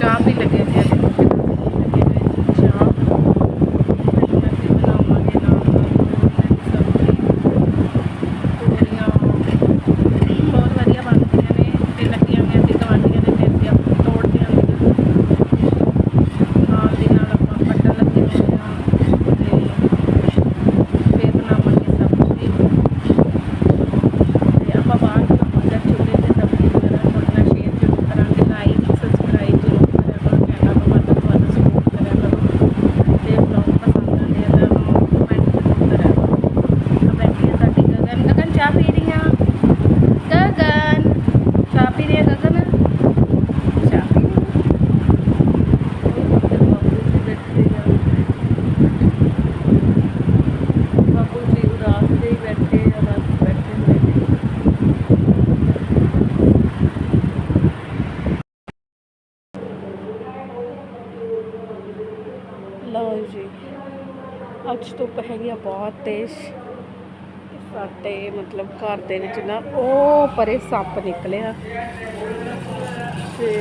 ਚਾਹ ਵੀ ਲੱਗੇ ਨੇ। ਬਹੁਤ ਤੇਜ਼ ਸਾਡੇ ਮਤਲਬ ਘਰ ਦੇ ਵਿੱਚ ਨਾ ਉਹ ਪਰੇ ਸੱਪ ਨਿਕਲਿਆ। ਤੇ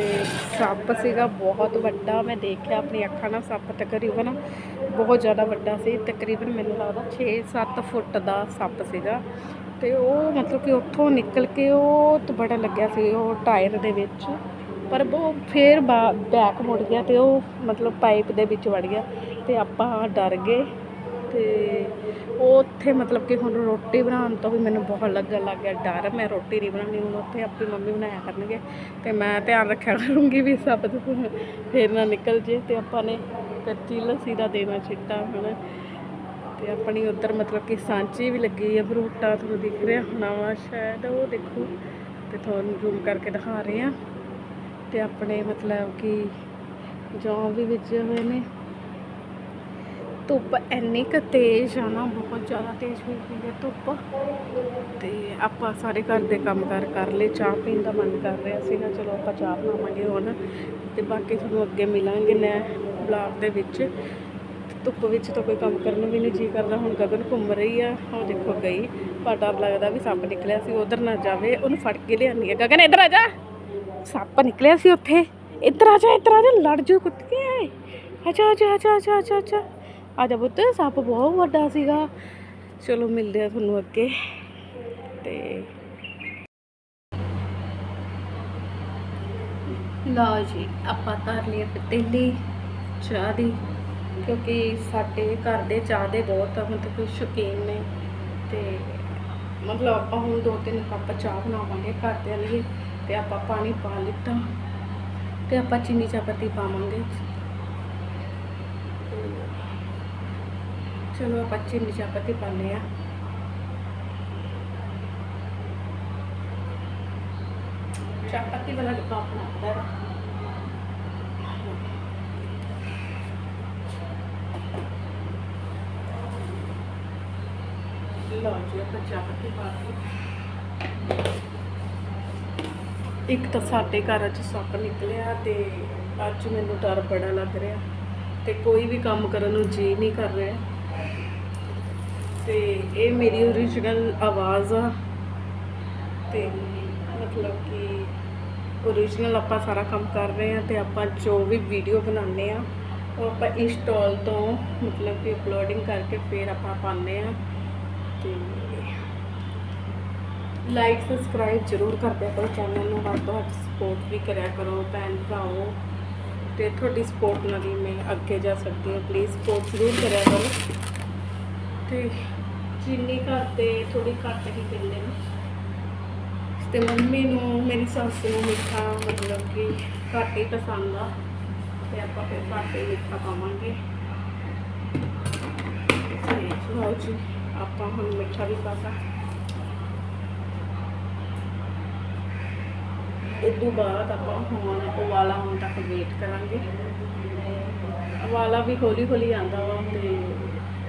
ਸੱਪ ਸੀਗਾ ਬਹੁਤ ਵੱਡਾ। ਮੈਂ ਦੇਖਿਆ ਆਪਣੀ ਅੱਖਾਂ ਨਾਲ ਸੱਪ ਤਕਰੀਬਨ ਬਹੁਤ ਜ਼ਿਆਦਾ ਵੱਡਾ ਸੀ। ਤਕਰੀਬਨ ਮੈਨੂੰ ਲੱਗਦਾ 6-7 ਫੁੱਟ ਦਾ ਸੱਪ ਸੀਗਾ। ਤੇ ਉਹ ਮਤਲਬ ਕਿ ਉੱਥੋਂ ਨਿਕਲ ਕੇ ਉਹ ਤੇ ਬੜਾ ਲੱਗਿਆ ਸੀ ਉਹ ਟਾਇਰ ਦੇ ਵਿੱਚ। ਪਰ ਉਹ ਫੇਰ ਬੈਕ ਮੁੜ ਗਿਆ ਤੇ ਉਹ ਮਤਲਬ ਪਾਈਪ ਦੇ ਵਿੱਚ ਵੜ ਗਿਆ ਤੇ ਆਪਾਂ ਡਰ ਗਏ। ਤੇ ਉਹ ਉੱਥੇ ਮਤਲਬ ਕਿ ਹੁਣ ਰੋਟੀ ਬਣਾਉਣ ਤੋਂ ਵੀ ਮੈਨੂੰ ਬਹੁਤ ਲੱਗਣ ਲੱਗ ਗਿਆ, ਡਰ ਮੈਂ ਰੋਟੀ ਨਹੀਂ ਬਣਾਉਣੀ ਹੁਣ ਉੱਥੇ ਆਪਣੀ ਮੰਮੀ ਬਣਾਇਆ ਕਰਨਗੇ ਤੇ ਮੈਂ ਧਿਆਨ ਰੱਖਿਆ ਕਰੂੰਗੀ ਵੀ ਸਭ ਤੋਂ ਫੇਰ ਨਾ ਨਿਕਲ ਜੇ ਤੇ ਆਪਾਂ ਨੇ ਕੱਚੀ ਲੱਸੀ ਦਾ ਦੇਣਾ ਛਿੱਟਾ ਹੁਣ ਤੇ ਆਪਣੀ ਉੱਧਰ ਮਤਲਬ ਕਿ ਸਾਂਚੀ ਵੀ ਲੱਗੀ ਹੈ ਫਰੂਟਾ ਤੁਹਾਨੂੰ ਦਿਖ ਰਿਹਾ ਹੋਣਾ ਵਾ ਸ਼ਾਇਦ, ਉਹ ਦੇਖੋ ਤੇ ਤੁਹਾਨੂੰ ਜ਼ੂਮ ਕਰਕੇ ਦਿਖਾ ਰਹੇ ਆ ਤੇ ਆਪਣੇ ਮਤਲਬ ਕਿ ਜੌਂ ਵੀ ਵਿੱਚ ਹੋਏ ਨੇ। ਧੁੱਪ ਇੰਨੀ ਕੁ ਤੇਜ਼ ਆ ਨਾ, ਬਹੁਤ ਜ਼ਿਆਦਾ ਤੇਜ਼ ਹੋਈ ਹੋਈ ਹੈ ਧੁੱਪ। ਤੇ ਆਪਾਂ ਸਾਰੇ ਘਰ ਦੇ ਕੰਮ ਕਾਰ ਕਰ ਲਏ, ਚਾਹ ਪੀਣ ਦਾ ਮਨ ਕਰ ਰਿਹਾ ਸੀਗਾ, ਚਲੋ ਆਪਾਂ ਚਾਹ ਬਣਾਵਾਂਗੇ ਹੁਣ। ਤੇ ਬਾਕੀ ਤੁਹਾਨੂੰ ਅੱਗੇ ਮਿਲਾਂਗੇ ਮੈਂ ਬਲੌਗ ਦੇ ਵਿੱਚ। ਧੁੱਪ ਵਿੱਚ ਤਾਂ ਕੋਈ ਕੰਮ ਕਰਨ ਨੂੰ ਵੀ ਨਹੀਂ ਜੀ ਕਰਦਾ, ਹੁਣ ਗਗਨ ਘੁੰਮ ਰਹੀ ਆ, ਉਹ ਦੇਖੋ ਗਈ। ਪਰ ਡਰ ਲੱਗਦਾ ਵੀ ਸੱਪ ਨਿਕਲਿਆ ਸੀ, ਉਧਰ ਨਾ ਜਾਵੇ, ਉਹਨੂੰ ਫੜ ਕੇ ਲਿਆਨੀ ਆ। ਗਗਨ, ਇੱਧਰ ਆ ਜਾ। ਸੱਪ ਨਿਕਲਿਆ ਸੀ ਉੱਥੇ। ਇੱਧਰ ਆ ਜਾ, ਇੱਧਰ ਆ ਜਾ, ਲੜ ਜੂ ਕੁੱਤੇ ਆਏ ਅੱਛਾ ਅੱਛਾ ਅੱਛਾ ਅੱਛਾ ਅੱਛਾ ਆ ਜਾ ਪੁੱਤ, ਸੱਪ ਬਹੁਤ ਵੱਡਾ ਸੀਗਾ। ਚਲੋ ਮਿਲਦੇ ਆ ਤੁਹਾਨੂੰ ਅੱਗੇ। ਤੇ ਲਓ ਜੀ, ਆਪਾਂ ਧਰ ਲਈ ਪਤੀਲੀ, ਚਾਹ ਦੀ, ਕਿਉਂਕਿ ਸਾਡੇ ਘਰ ਦੇ ਚਾਹ ਦੇ ਬਹੁਤ ਮਤਲਬ ਕਿ ਸ਼ੌਕੀਨ ਨੇ। ਤੇ ਮਤਲਬ ਆਪਾਂ ਹੁਣ ਦੋ ਤਿੰਨ ਕੱਪ ਚਾਹ ਬਣਾਵਾਂਗੇ ਘਰ ਦੇ ਲਈ ਤੇ ਆਪਾਂ ਪਾਣੀ ਪਾ ਲਿੱਤਾ, ਤੇ ਆਪਾਂ ਚੀਨੀ ਚਾਹ ਪੱਤੀ ਪਾਵਾਂਗੇ। ਚਲੋ ਆਪਾਂ ਚੀਨੀ ਚਾਪਤੀ ਪਾਉਂਦੇ ਆ ਚਾਪਤੀ ਵਾਲਾ ਡੱਬਾ ਆਪਣਾ ਅੰਦਰ ਲਓ ਜੀ, ਆਪਾਂ ਚਾਪਤੀ ਪਾ ਕੇ। ਇੱਕ ਤਾਂ ਸਾਡੇ ਘਰ 'ਚ ਸੱਪ ਨਿਕਲਿਆ ਤੇ ਅੱਜ ਮੈਨੂੰ ਡਰ ਬੜਾ ਲੱਗ ਰਿਹਾ ਤੇ ਕੋਈ ਵੀ ਕੰਮ ਕਰਨ ਨੂੰ ਜੀ ਨਹੀਂ ਕਰ ਰਿਹਾ। ਤੇ ਇਹ ਮੇਰੀ ਓਰੀਜਨਲ ਆਵਾਜ਼ ਆ। ਤੇ ਮਤਲਬ ਕਿ ਓਰੀਜਨਲ ਆਪਾਂ ਸਾਰਾ ਕੰਮ ਕਰ ਰਹੇ ਆ ਤੇ ਆਪਾਂ ਜੋ ਵੀ ਵੀਡੀਓ ਬਣਾਉਂਦੇ ਆ, ਉਹ ਆਪਾਂ ਇੰਸਟਾਲ ਤੋਂ ਮਤਲਬ ਕਿ ਅਪਲੋਡਿੰਗ ਕਰਕੇ ਫਿਰ ਆਪਾਂ ਪਾਉਂਦੇ ਆ। ਤੇ ਲਾਈਕ ਸਬਸਕ੍ਰਾਈਬ ਜ਼ਰੂਰ ਕਰਦੇ ਕਰੋ ਚੈਨਲ ਨੂੰ, ਵੱਧ ਤੋਂ ਵੱਧ ਸਪੋਰਟ ਵੀ ਕਰਿਆ ਕਰੋ ਭੈਣ ਭਰਾਓ ਤੇ ਤੁਹਾਡੀ ਸਪੋਰਟ ਨਾਲ ਹੀ ਮੈਂ ਅੱਗੇ ਜਾ ਸਕਦੀ ਹਾਂ ਪਲੀਜ਼ ਸਪੋਰਟ ਜ਼ਰੂਰ ਕਰਿਆ ਕਰੋ। ਤੇ ਚੀਨੀ ਘਰ ਤੇ ਥੋੜੀ ਘੱਟ ਹੀ ਪੀਂਦੇ ਨੇ। ਤੇ ਮੰਮੀ ਨੂੰ ਮੇਰੀ ਸੱਸ ਨੂੰ ਮਿੱਠਾ ਮਤਲਬ ਕਿ ਘੱਟ ਹੀ ਪਸੰਦ ਆ। ਤੇ ਆਪਾਂ ਫਿਰ ਘੱਟ ਹੀ ਮਿੱਠਾ ਪਾਵਾਂਗੇ। ਤੇ ਲਓ ਜੀ, ਆਪਾਂ ਹੁਣ ਮਿੱਠਾ ਵੀ ਪਾਤਾ ਇਸ ਤੋਂ ਬਾਅਦ ਆਪਾਂ ਹੁਣ ਉਵਾਲਾ ਆਉਣ ਤੱਕ ਵੇਟ ਕਰਾਂਗੇ। ਉਵਾਲਾ ਵੀ ਹੌਲੀ ਹੌਲੀ ਆਂਦਾ ਵਾ ਤੇ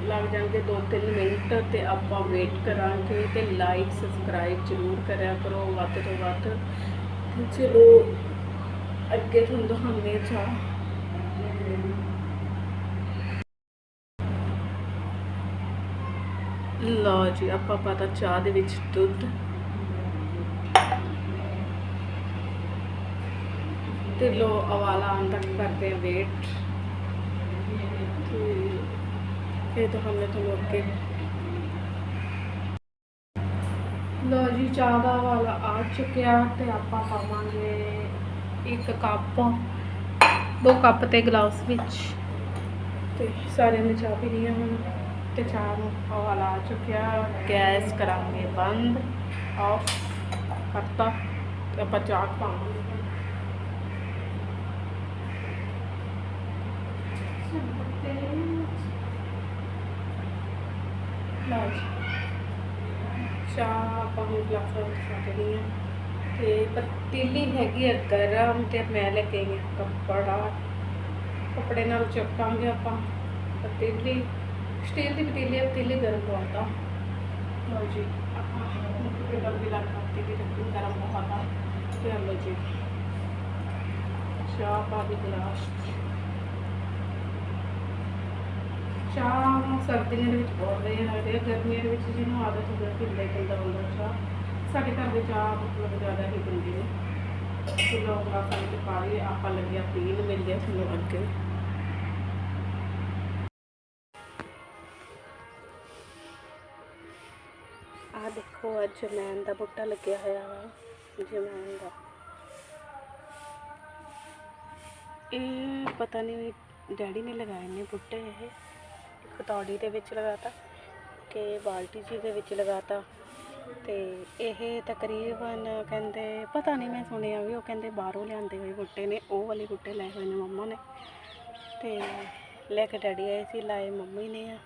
ਲੱਗ ਜਾਣਗੇ 2-3 ਮਿੰਟ ਤੇ ਆਪਾਂ ਵੇਟ ਕਰਾਂਗੇ ਤੇ ਲਾਈਕ ਸਬਸਕ੍ਰਾਈਬ ਜ਼ਰੂਰ ਕਰਿਆ ਕਰੋ, ਵੱਧ ਤੋਂ ਵੱਧ। ਤੇ ਚਲੋ, ਅੱਗੇ ਤੁਹਾਨੂੰ ਦਿਖਾਉਂਦੇ ਹਾਂ ਲਓ ਜੀ, ਆਪਾਂ ਪਤਾ ਚਾਹ ਦੇ ਵਿੱਚ ਦੁੱਧ। ਤੇ ਲੋ ਅਵਾਲਾ ਆਉਣ ਤੱਕ ਕਰਦੇ ਆ ਵੇਟ ਇਹ ਤਾਂ ਹਮਨੇ ਤੁਹਾਨੂੰ ਅੱਗੇ ਲੋ ਜੀ, ਚਾਹ ਦਾ ਵਾਲਾ ਆ ਚੁੱਕਿਆ ਤੇ ਆਪਾਂ ਪਾਵਾਂਗੇ ਇੱਕ ਕੱਪ, ਦੋ ਕੱਪ ਤੇ ਗਲਾਸ ਵਿੱਚ। ਤੇ ਸਾਰਿਆਂ ਨੇ ਚਾਹ ਪੀਣੀ ਹੈ ਹੁਣ ਤੇ ਚਾਹ ਨੂੰ ਵਾਲਾ ਆ ਚੁੱਕਿਆ। ਗੈਸ ਕਰਾਂਗੇ ਬੰਦ, ਆਫ ਕਰਤਾ ਤੇ ਆਪਾਂ ਚਾਹ ਪਾਵਾਂਗੇ। ਲਓ ਚਾਹ ਆਪਾਂ ਨੂੰ ਗਲਾਸਾਂ ਵਿੱਚ ਪਾ ਦੇਣੀ ਤੇ ਪਤੀਲੀ ਹੈਗੀ ਹੈ ਗਰਮ ਤੇ ਮੈਂ ਲੈ ਕੇ ਆਈ ਕੱਪੜਾ। ਕੱਪੜੇ ਨਾਲ ਚੱਕਾਂਗੇ ਆਪਾਂ ਪਤੀਲੀ। ਸਟੀਲ ਦੀ ਪਤੀਲੀ ਹੈ ਪਤੀਲੀ ਗਰਮ ਬਹੁਤ ਆ। ਲਓ ਜੀ, ਆਪਾਂ ਮੁੱਕੇ ਦਾ ਵੀ ਲੱਗ ਪਤੀਲੀ ਗਰਮ ਬਹੁਤ ਤੇ ਲਓ ਜੀ, ਚਾਹ ਪਾ ਦੀ ਗਲਾਸ 'ਚ। ਚਾਹ ਸਰਦੀਆਂ ਦੇ ਵਿੱਚ ਬਹੁਤ ਵਧੀਆ ਲੱਗਦੀ ਹੈ, ਗਰਮੀਆਂ ਦੇ ਵਿੱਚ ਜਿਹਨੂੰ ਆਦਤ ਹੋਵੇ ਪੀਂਦਾ ਹੀ ਪੀਂਦਾ ਹੁੰਦਾ ਚਾਹ। ਸਾਡੇ ਘਰ ਦੇ ਚਾਹ ਮਤਲਬ ਜ਼ਿਆਦਾ ਹੀ ਪੀਂਦੇ ਨੇ। ਤੇ ਲੋਕ ਗਲਾਸਾਂ ਪਾ ਲਈ ਆਪਾਂ ਲੱਗਿਆ ਪੀਣ, ਮਿਲਦੇ ਸਾਨੂੰ ਅੱਗੇ ਆ ਦੇਖੋ, ਅੱਜ ਜਮੈਨ ਦਾ ਬੂਟਾ ਲੱਗਿਆ ਹੋਇਆ ਵਾ ਜਮੈਨ ਦਾ। ਇਹ ਪਤਾ ਨਹੀਂ ਡੈਡੀ ਨੇ ਲਗਾਏ ਨੇ ਬੂਟੇ ਇਹ। ਖਤੌੜੀ ਦੇ ਵਿੱਚ ਲਗਾਤਾ ਕਿ ਬਾਲਟੀ ਜੀ ਦੇ ਵਿੱਚ ਲਗਾਤਾ ਤੇ ਇਹ ਤਕਰੀਬਨ ਕਹਿੰਦੇ, ਪਤਾ ਨਹੀਂ ਮੈਂ ਸੁਣਿਆ ਵੀ ਉਹ ਕਹਿੰਦੇ ਬਾਹਰੋਂ ਲਿਆਂਦੇ ਹੋਏ ਬੂਟੇ ਨੇ, ਉਹ ਵਾਲੇ ਬੂਟੇ ਲਏ ਹੋਏ ਨੇ ਮੰਮਾ ਨੇ। ਤੇ ਲੈ ਕੇ ਡੈਡੀ ਆਏ ਸੀ, ਲਾਏ ਮੰਮੀ ਨੇ ਆ।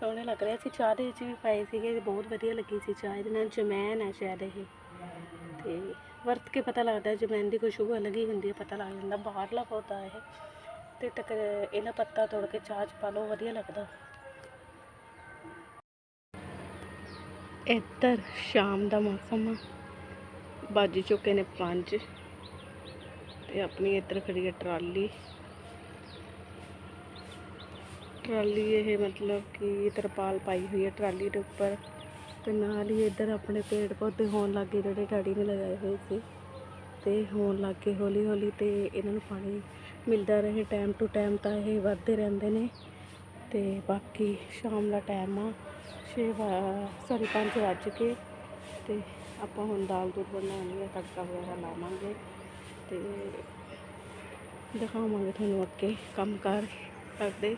ਸੋਹਣੇ ਲੱਗ ਰਹੇ ਸੀ ਚਾਹ ਦੇ ਵਿੱਚ ਵੀ ਪਾਏ ਸੀਗੇ ਬਹੁਤ ਵਧੀਆ ਲੱਗੀ ਸੀ ਚਾਹ, ਇਹਦੇ ਨਾਲ ਜਮੈਨ ਹੈ ਸ਼ਾਇਦ ਇਹ। ਤੇ ਵਰਤ ਕੇ ਪਤਾ ਲੱਗਦਾ, ਜਮੈਨ ਦੀ ਖੁਸ਼ਬੂ ਅਲੱਗ ਹੀ ਹੁੰਦੀ ਹੈ ਪਤਾ ਲੱਗ ਜਾਂਦਾ, ਬਾਹਰਲਾ ਪੌਦਾ ਇਹ। ਤੇ ਤੱਕ ਇਹਨਾਂ ਪੱਤਾ ਤੋੜ ਕੇ ਚਾਹ ਚ ਪਾ ਲਓ, ਵਧੀਆ ਲੱਗਦਾ। ਇੱਧਰ ਸ਼ਾਮ ਦਾ ਮੌਸਮ ਆ। ਵੱਜ ਚੁੱਕੇ ਨੇ 5 ਤੇ ਆਪਣੀ ਇੱਧਰ ਖੜੀ ਹੈ ਟਰਾਲੀ। ਟਰਾਲੀ ਇਹ ਮਤਲਬ ਕਿ ਤਰਪਾਲ ਪਾਈ ਹੋਈ ਹੈ ਟਰਾਲੀ ਦੇ ਉੱਪਰ ਤੇ ਨਾਲ ਹੀ ਇੱਧਰ ਆਪਣੇ ਪੇੜ ਪੌਦੇ ਹੋਣ ਲੱਗੇ ਜਿਹੜੇ ਡੈਡੀ ਨੇ ਲਗਾਏ ਹੋਏ ਸੀ। ਤੇ ਹੋਣ ਲੱਗੇ ਹੌਲੀ ਹੌਲੀ ਤੇ ਇਹਨਾਂ ਨੂੰ ਪਾਣੀ ਮਿਲਦਾ ਰਹੇ ਟਾਈਮ ਟੂ ਟਾਈਮ ਤਾਂ ਇਹ ਵੱਧਦੇ ਰਹਿੰਦੇ ਨੇ। ਤੇ ਬਾਕੀ ਸ਼ਾਮ ਦਾ ਟਾਈਮ ਆ 6 ਸੌਰੀ 5 ਵੱਜ ਕੇ ਤੇ ਆਪਾਂ ਹੁਣ ਦਾਲ ਦੁੱਧ ਬਣਾਉਣੀ ਹੈ ਤੜਕਾ ਵਗੈਰਾ ਲਾਵਾਂਗੇ। ਤੇ ਦਿਖਾਵਾਂਗੇ ਤੁਹਾਨੂੰ ਅੱਗੇ ਕੰਮ ਕਾਰ ਕਰਦੇ।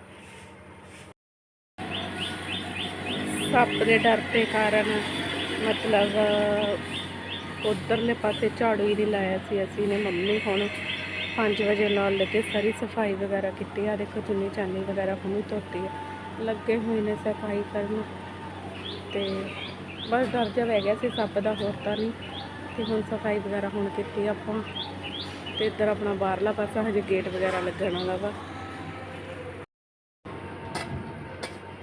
ਸੱਪ ਦੇ ਡਰ ਦੇ ਕਾਰਨ ਮਤਲਬ, ਉਧਰਲੇ ਪਾਸੇ ਝਾੜੂ ਹੀ ਨਹੀਂ ਲਾਇਆ ਸੀ ਅਸੀਂ, ਨੇ ਮੰਮੀ ਹੁਣ 5 ਵਜੇ ਨਾਲ ਲੱਗੇ ਸਾਰੀ ਸਫ਼ਾਈ ਵਗੈਰਾ ਕੀਤੀ ਆ। ਦੇਖੋ ਚੁੰਨੀ ਚਾਨੀ ਵਗੈਰਾ ਹੁਣੀ ਧੋਤੀ ਆ। ਲੱਗੇ ਹੋਏ ਨੇ ਸਫ਼ਾਈ ਕਰਨ। ਤੇ ਬਸ ਡਰ ਜਿਹਾ ਪੈ ਗਿਆ ਸੀ, ਸੱਪ ਦਾ ਹੋਰ ਤਾਂ ਨਹੀਂ। ਤੇ ਹੁਣ ਸਫ਼ਾਈ ਵਗੈਰਾ ਹੁਣ ਕੀਤੀ ਆਪਾਂ। ਤੇ ਇੱਧਰ ਆਪਣਾ ਬਾਹਰਲਾ ਪਾਸਾ ਹਜੇ ਗੇਟ ਵਗੈਰਾ ਲੱਗਣ ਵਾਲਾ ਵਾ।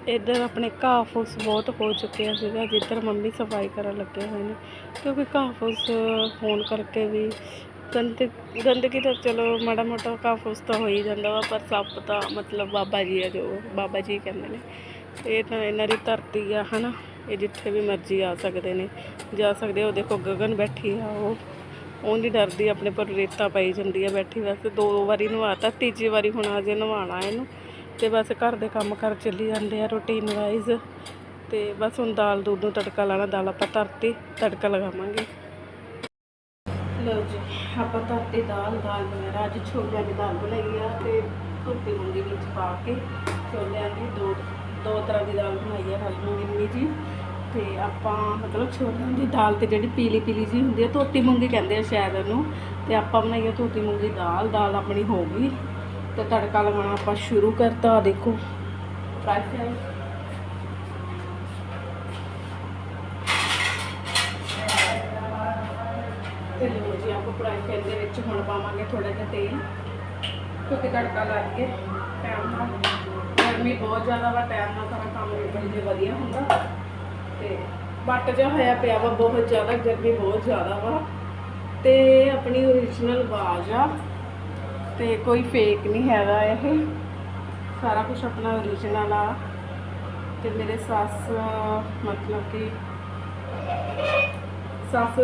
ਇੱਧਰ ਆਪਣੇ ਘਾਹ ਫੂਸ ਬਹੁਤ ਹੋ ਚੁੱਕਿਆ ਸੀਗਾ, ਜਿੱਧਰ ਮੰਮੀ ਸਫ਼ਾਈ ਕਰਨ ਲੱਗੇ ਹੋਏ ਨੇ। ਕਿਉਂਕਿ ਘਾਹ ਫੂਸ ਹੋਣ ਕਰਕੇ ਵੀ ਗੰਦ ਗੰਦਗੀ ਤਾਂ ਚਲੋ ਮਾੜਾ ਮੋਟਾ ਘਾਹ ਤਾਂ ਹੋ ਹੀ ਜਾਂਦਾ ਵਾ, ਪਰ ਸੱਪ ਤਾਂ ਮਤਲਬ ਬਾਬਾ ਜੀ ਆ ਜੋ, ਬਾਬਾ ਜੀ ਕਹਿੰਦੇ ਨੇ। ਇਹ ਤਾਂ ਇਹਨਾਂ ਦੀ ਧਰਤੀ ਆ, ਹਨਾ? ਇਹ ਜਿੱਥੇ ਵੀ ਮਰਜ਼ੀ ਆ ਸਕਦੇ ਨੇ। ਜਾ ਸਕਦੇ ਆ। ਉਹ ਦੇਖੋ ਗਗਨ ਬੈਠੀ ਆ, ਉਹ ਉਹ ਨਹੀਂ ਡਰਦੀ, ਆਪਣੇ ਪਰ ਰੇਤਾ ਪਾਈ ਜਾਂਦੀ ਆ ਬੈਠੀ। ਵੈਸੇ ਦੋ ਵਾਰੀ ਨਵਾਤਾ, ਤੀਜੀ ਵਾਰੀ ਹੁਣ ਅਜੇ ਨਵਾਉਣਾ ਇਹਨੂੰ। ਤੇ ਬਸ ਘਰ ਦੇ ਕੰਮ ਕਰ ਚੱਲੀ ਜਾਂਦੇ ਆ ਰੂਟੀਨ ਵਾਈਜ਼ ਤੇ ਬਸ ਹੁਣ ਦਾਲ, ਦੁੱਧ ਨੂੰ ਤੜਕਾ ਲਾਣਾ ਦਾਲ ਆਪਾਂ ਧਰਤੀ, ਤੜਕਾ ਲਗਾਵਾਂਗੇ। ਲਓ ਜੀ, ਆਪਾਂ ਧਰਤੀ ਦਾਲ ਦਾਲ ਵਗੈਰਾ, ਅੱਜ ਛੋਲਿਆਂ ਦੀ ਦਾਲ ਬਣਾਈ ਆ ਤੇ ਧੁੱਪੀ ਮੂੰਗੀ ਵਿੱਚ ਪਾ ਕੇ ਛੋਲਿਆਂ ਦੀ ਦੋ ਦੋ ਤਰ੍ਹਾਂ ਦੀ ਦਾਲ ਬਣਾਈ ਆ ਹਰੀ ਮੂੰਗੀ ਨੀ ਜੀ। ਤੇ ਆਪਾਂ ਮਤਲਬ ਛੋਲਿਆਂ ਦੀ ਦਾਲ ਤੇ ਜਿਹੜੀ ਪੀਲੀ ਪੀਲੀ ਜੀ ਹੁੰਦੀ ਆ, ਧੋਤੀ ਮੂੰਗੀ ਕਹਿੰਦੇ ਆ ਸ਼ਾਇਦ ਉਹਨੂੰ ਤੇ ਆਪਾਂ ਬਣਾਈਏ ਧੋਤੀ ਮੂੰਗੀ ਦਾਲ ਦਾਲ ਆਪਣੀ ਹੋ ਗਈ। ਤੇ ਤੜਕਾ ਲਗਾਉਣਾ ਆਪਾਂ ਸ਼ੁਰੂ ਕਰਤਾ ਦੇਖੋ। ਫਰਾਈ ਫਰਾਈ ਤੇ ਲਓ ਜੀ, ਆਪਾਂ ਫਰਾਈ ਪੈਨ ਦੇ ਵਿੱਚ ਹੁਣ ਪਾਵਾਂਗੇ ਥੋੜਾ ਜਿਹਾ ਤੇਲ। ਕਿਉਂਕਿ ਤੜਕਾ ਲਾ ਕੇ ਟਾਈਮ ਨਾਲ। ਗਰਮੀ ਬਹੁਤ ਜ਼ਿਆਦਾ ਵਾ ਟਾਈਮ ਨਾਲ ਸਾਰਾ ਕੰਮ ਨਿਕਲ ਜੇ, ਵਧੀਆ ਹੁੰਦਾ। ਤੇ ਵੱਟ ਜਿਹਾ ਹੋਇਆ ਪਿਆ ਵਾ, ਬਹੁਤ ਜ਼ਿਆਦਾ, ਗਰਮੀ ਬਹੁਤ ਜ਼ਿਆਦਾ ਵਾ। ਤੇ ਆਪਣੀ ਓਰੀਜਨਲ ਆਵਾਜ਼ ਆ। ਤੇ ਕੋਈ ਫੇਕ ਨਹੀਂ ਹੈਗਾ ਇਹ। ਸਾਰਾ ਕੁਝ ਆਪਣਾ ਓਰੀਜਨਲ ਆ। ਤੇ ਮੇਰੇ ਸੱਸ, ਮਤਲਬ ਕਿ ਸੱਸ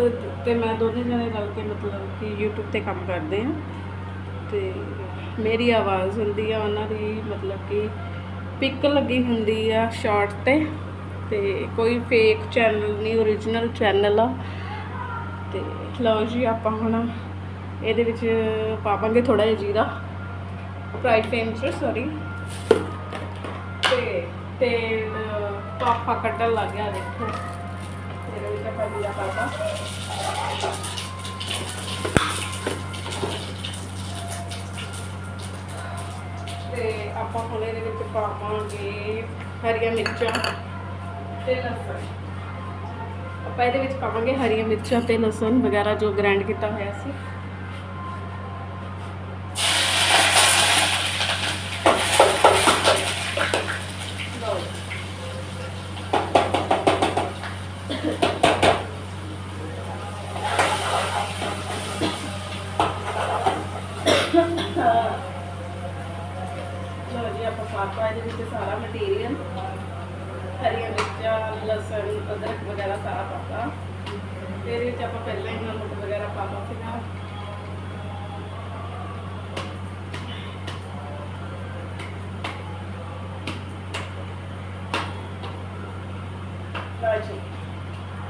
ਤੇ ਮੈਂ ਦੋਨੇ ਜਣੇ ਰਲ ਕੇ ਮਤਲਬ ਕਿ YouTube ਤੇ ਕੰਮ ਕਰਦੇ ਆ ਤੇ ਮੇਰੀ ਆਵਾਜ਼ ਹੁੰਦੀ ਆ, ਉਹਨਾਂ ਦੀ ਮਤਲਬ ਕਿ ਪਿਕ ਲੱਗੀ ਹੁੰਦੀ ਆ ਸ਼ਾਰਟ ਤੇ ਤੇ ਕੋਈ ਫੇਕ ਚੈਨਲ ਨਹੀਂ ਓਰੀਜਨਲ ਚੈਨਲ ਆ। ਤੇ ਲਓ ਜੀ, ਆਪਾਂ ਹੁਣ ਇਹਦੇ ਵਿੱਚ ਪਾਵਾਂਗੇ ਥੋੜਾ ਜਿਹਾ ਜੀਰਾ। ਫਰਾਈ ਫੇਮ ਚ ਸੌਰੀ ਤੇ ਤੇਲ ਪਾਪਾ ਕੱਢਣ ਲੱਗ ਗਿਆ, ਦੇਖੋ। ਇਹਦੇ ਵਿੱਚ ਤੇ ਆਪਾਂ ਹੁਣ ਇਹਦੇ ਵਿੱਚ ਪਾਵਾਂਗੇ ਹਰੀਆਂ ਮਿਰਚਾਂ ਤੇ ਲਸਣ। ਆਪਾਂ ਇਹਦੇ ਵਿੱਚ ਪਾਵਾਂਗੇ ਹਰੀਆਂ ਮਿਰਚਾਂ ਤੇ ਲਸਣ ਵਗੈਰਾ ਜੋ ਗ੍ਰਾਈਂਡ ਕੀਤਾ ਹੋਇਆ ਸੀ ਲਓ ਲਓ ਜੀ ਆਪਾਂ ਪਾਤਾ ਇਹਦੇ ਵਿੱਚ ਸਾਰਾ ਤੇਲ ਹਰੀਆਂ ਮਿਰਚਾਂ ਲਸਣ ਅਦਰਕ ਵਗੈਰਾ ਸਾਰਾ ਪਾਤਾ ਤੇ ਇਹਦੇ ਵਿੱਚ ਆਪਾਂ ਪਹਿਲਾਂ ਹੀ ਨਮਕ ਵਗੈਰਾ ਪਾਤਾ ਸੀਗਾ ਰਾਜੀ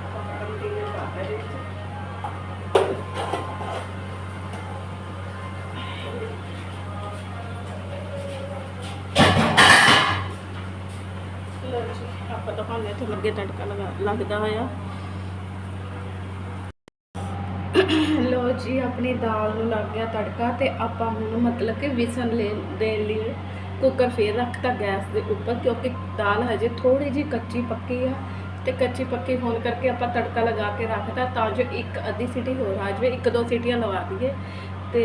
ਆਪਾਂ ਕੰਟੀਨਿਊ ਪਾਤਾ ਇਹਦੇ ਵਿੱਚ। ਆਪਾਂ ਦਿਖਾਉਂਦੇ ਹਾਂ ਤੁਹਾਨੂੰ ਅੱਗੇ ਤੜਕਾ ਲਗਾ ਲੱਗਦਾ ਹੋਇਆ ਲੋ ਜੀ, ਆਪਣੀ ਦਾਲ ਨੂੰ ਲੱਗ ਗਿਆ ਤੜਕਾ ਤੇ ਆਪਾਂ ਹੁਣ ਮਤਲਬ ਕਿ ਵਿਸਨ ਲੈ, ਦੇਣ ਲਈ ਕੁੱਕਰ ਫੇਰ ਰੱਖਤਾ ਗੈਸ ਦੇ ਉੱਪਰ ਕਿਉਂਕਿ ਦਾਲ ਹਜੇ ਥੋੜੀ ਜੀ ਕੱਚੀ ਪੱਕੀ ਆ ਤੇ ਕੱਚੀ ਪੱਕੀ ਹੋਣ ਕਰਕੇ ਆਪਾਂ ਤੜਕਾ ਲਗਾ ਕੇ ਰੱਖਤਾ ਤਾਂ ਜੋ ਇੱਕ ਅੱਧੀ ਸੀਟੀ ਹੋਰ ਆ ਜਾਵੇ, ਇੱਕ ਦੋ ਸੀਟੀਆਂ ਲਵਾ ਦਈਏ। ਤੇ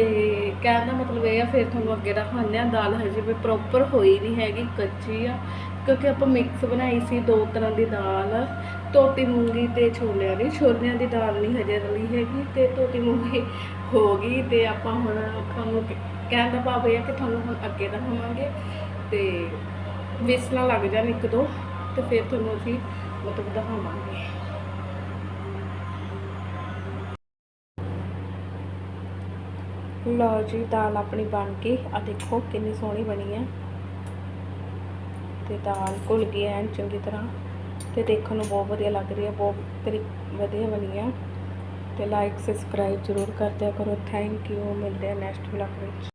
ਕਹਿਣ ਦਾ ਮਤਲਬ ਇਹ ਆ, ਫਿਰ ਤੁਹਾਨੂੰ ਅੱਗੇ ਦਿਖਾਉਂਦੇ ਆ ਦਾਲ ਹਜੇ ਵੀ ਪ੍ਰੋਪਰ ਹੋਈ ਨਹੀਂ ਹੈਗੀ, ਕੱਚੀ ਆ। ਕਿਉਂਕਿ ਆਪਾਂ ਮਿਕਸ ਬਣਾਈ ਸੀ ਦੋ ਤਰ੍ਹਾਂ ਦੀ ਦਾਲ ਤੋਤੀ ਮੂੰਗੀ ਤੇ ਛੋਲਿਆਂ ਦੀ। ਛੋਲਿਆਂ ਦੀ ਦਾਲ ਨਹੀਂ ਹਜੇ ਰਲੀ ਹੈਗੀ ਤੇ ਤੋਤੀ ਮੂੰਗੀ ਹੋ ਗਈ ਤੇ ਆਪਾਂ ਹੁਣ ਤੁਹਾਨੂੰ ਕਹਿਣ ਦਾ ਭਾਵ ਇਹ ਆ ਕਿ ਤੁਹਾਨੂੰ ਹੁਣ ਅੱਗੇ ਦਿਖਾਵਾਂਗੇ ਤੇ ਵਿਸਲਾਂ ਲੱਗ ਜਾਣ ਇੱਕ ਦੋ ਤੇ ਫਿਰ ਤੁਹਾਨੂੰ ਅਸੀਂ ਮਤਲਬ ਦਿਖਾਵਾਂਗੇ। ਲਓ ਜੀ, ਦਾਲ ਆਪਣੀ ਬਣ ਗਈ। ਆ ਦੇਖੋ ਕਿੰਨੀ ਸੋਹਣੀ ਬਣੀ ਹੈ। ਤੇ ਦਾਲ ਘੁਲ ਗਈ ਐਨ ਚੰਗੀ ਤਰ੍ਹਾਂ ਤੇ ਦੇਖਣ ਨੂੰ ਬਹੁਤ ਵਧੀਆ ਲੱਗ ਰਹੀ ਹੈ, ਬਹੁਤ ਤਰੀ ਵਧੀਆ ਬਣੀ ਹੈ ਤੇ ਲਾਈਕ ਸਬਸਕ੍ਰਾਈਬ ਜ਼ਰੂਰ ਕਰ ਦਿਆ ਕਰੋ। ਥੈਂਕ ਯੂ ਮਿਲਦੇ ਆ ਨੈਕਸਟ ਵਲੌਗ ਵਿੱਚ।